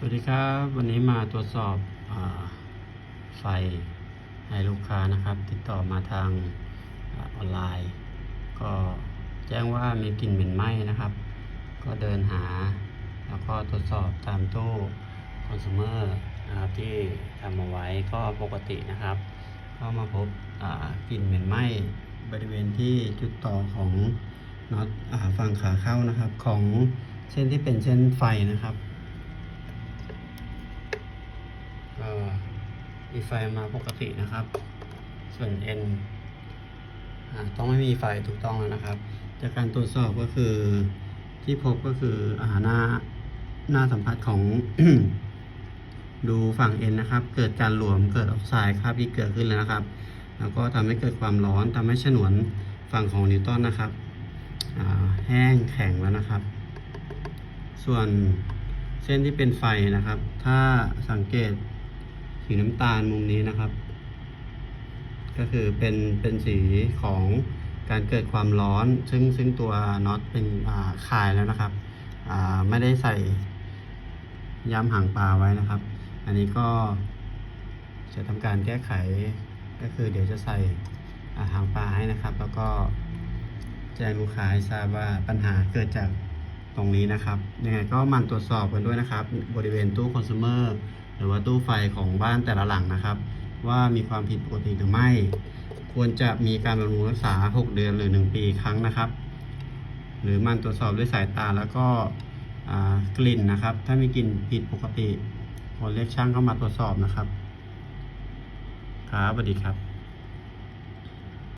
สวัสดีครับวันนี้มาตรวจสอบอไฟให้ลูกค้านะครับ ติดต่อมาทางอาออนไลน์ ก็แจ้งว่ามีกลิ่นเหม็นไหม้นะครับ ก็เดินหาแล้วก็ตรวจสอบตามตู้คอน sumer นะครับที่ทำเอาไว้ก็ปกตินะครับ ก็มาพบกลิ่นเหม็นไหม้บริเวณที่จุดต่อของน็อตฝั่งขาเข้านะครับ ของเส้นที่เป็นเส้นไฟนะครับ ก็ มีไฟมาปกตินะครับ ส่วน N ต้องไม่มีไฟถูกต้องแล้วนะครับ จากการตรวจสอบก็คือที่พบก็คืออาหน้าหน้าสัมผัสของดูฝั่ง N นะครับ เกิดการหลวมเกิดออกไซด์ครับที่เกิดขึ้นแล้วนะครับ แล้วก็ทำให้เกิดความร้อนทำให้ฉนวนฝั่งของนิวตันนะครับแห้งแข็งแล้วนะครับ ส่วนเส้นที่เป็นไฟนะครับ ถ้าสังเกต สีน้ำตาลมุมนี้นะครับ ก็คือเป็นเป็นสีของการเกิดความร้อน ซึ่งซึ่งตัวน็อตเป็นคายแล้วนะครับไม่ได้ใส่ย้ำหางปลาไว้นะครับ อันนี้ก็จะทำการแก้ไขก็คือเดี๋ยวจะใส่าหางปลาให้นะครับ แล้วก็แจ้งลูกค้าให้ทราบว่าปัญหาเกิดจากตรงนี้นะครับยังไงก็มันตรวจสอบกันด้วยนะครับ บริเวณตู้คอน sumer หรือว่าตู้ไฟของบ้านแต่ละหลังนะครับ ว่ามีความผิดปกติหรือไม่ ควรจะมีการบำรุงรักษา 6 เดือนหรือ 1 ปีครั้งนะครับ หรือมันตรวจสอบด้วยสายตาแล้วก็กลิ่นนะครับ ถ้ามีกลิ่นผิดปกติควรเรียกช่างเข้ามาตรวจสอบนะครับครับสวัสดีครับ